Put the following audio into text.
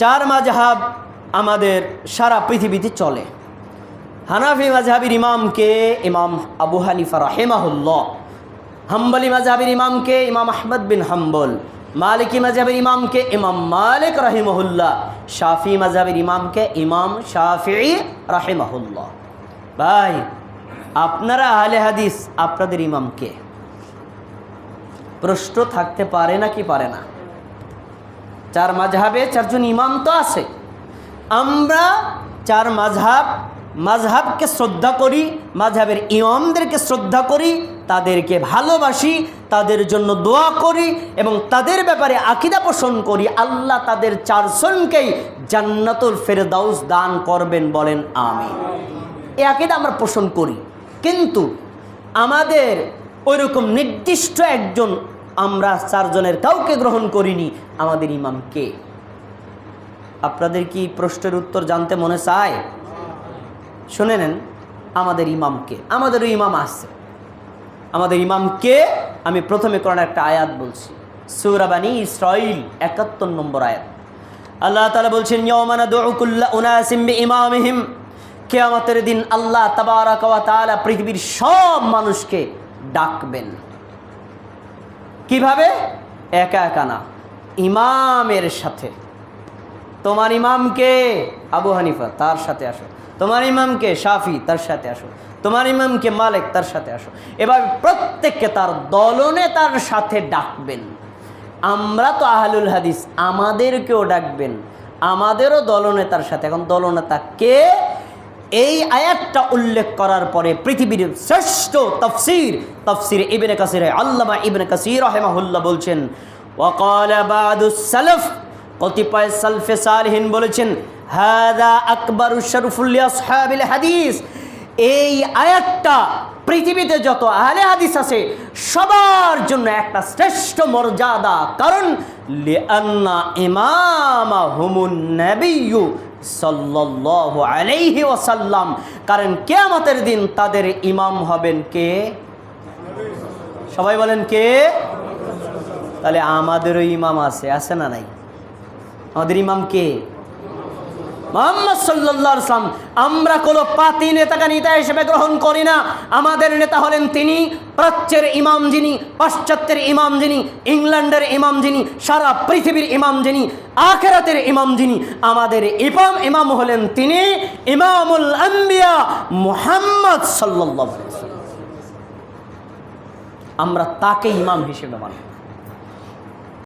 চার মাঝহাব আমাদের সারা পৃথিবীতে চলে। হানাফি মাঝহাবির ইমামকে ইমাম আবু হানিফা রাহেমাহুল্লাহ। হাম্বলি মাঝহাবির ইমামকে ইমাম আহমদ বিন হাম্বল। মালিকি মাঝহাবের ইমামকে ইমাম মালিক রাহিমহুল্লাহ। শাফি মাঝহাবের ইমামকে ইমাম শাফি রাহিমাহুল্লাহ। ভাই, আপনারা আহলে হাদিস, আপনাদের ইমামকে প্রশ্ন থাকতে পারে না কি পারে না? চার মাঝহাবে চারজন ইমাম তো আছে। আমরা চার মাঝহাব, মাঝহাবকে শ্রদ্ধা করি, মাঝহাবের ইমামদেরকে শ্রদ্ধা করি, তাদেরকে ভালোবাসি, তাদের জন্য দোয়া করি এবং তাদের ব্যাপারে আকিদা পোষণ করি। আল্লাহ তাদের চারজনকেই জান্নাতুল ফেরদাউস দান করবেন বলেন আমি এ আকিদা আমরা পোষণ করি। কিন্তু আমাদের ওইরকম নির্দিষ্ট একজন আমরা চারজনের কাউকে গ্রহণ করিনি, আমাদের ইমাম কে? আপনাদের কি প্রশ্নের উত্তর জানতে মনে চায়? শুনে নেন, আমাদের ইমামকে আমাদেরও ইমাম আছে। আমাদের ইমামকে আমি প্রথমে কোরআন একটা আয়াত বলছি। সৌরাবানী ইসরাইল একাত্তর নম্বর আয়াত। আল্লাহ তালা বলছেন ইমামিহিম কেয়ামতের দিন আল্লাহ তাবারাক পৃথিবীর সব মানুষকে ডাকবেন। কীভাবে? একা একা না। ইমামের সাথে। তোমার ইমামকে আবু হানিফা, তার সাথে আসো। তোমার ইমামকে শাফি, তার সাথে আসো। তোমার ইমামকে মালিক, তার সাথে আসো। এবার প্রত্যেককে তার দলনে তার সাথে ডাকবেন। আমরা তো আহলুল হাদিস, আমাদেরকেও ডাকবেন। আমাদেরও দলনেতার সাথে। এখন দলনেতা কে? এই আয়াতটা উল্লেখ করার পরে পৃথিবীর শ্রেষ্ঠ তফসির তফসির ইবনে কাসির, আল্লামা ইবনে কাসির রহেমাহুল্লাহ বলছেন, ওয়াকাল বাদুস সালফ কতিপয় সালফে সালহিন বলেছেন, হাদা আকবর শরফুল্লি আসহাবিল হাদিস এই আয়াতটা পৃথিবীতে যত আহলে হাদিস আছে, সবার জন্য একটা শ্রেষ্ঠ মর্যাদা, কারণ ইমামা কারণ কিয়ামতের দিন তাদের ইমাম হবেন কে? সবাই বলেন কে? তাহলে আমাদেরও ইমাম আছে আছে না নাই? আমাদের ইমাম কে? মোহাম্মদ সাল্লাহ সাল্লাম আমরা কোনো পাতি নেতাকে নেতা হিসেবে গ্রহণ করি না। আমাদের নেতা হলেন তিনি, প্রাচ্যের ইমাম যিনি, পাশ্চাত্যের ইমাম যিনি, ইংল্যান্ডের ইমাম যিনি, সারা পৃথিবীর ইমাম যিনি, আখেরাতের ইমাম যিনি। আমাদের ইমাম ইমাম হলেন তিনি, ইমামুল আম্বিয়া মুহাম্মদ সাল্লাহ আমরা তাকে ইমাম হিসেবে মানি।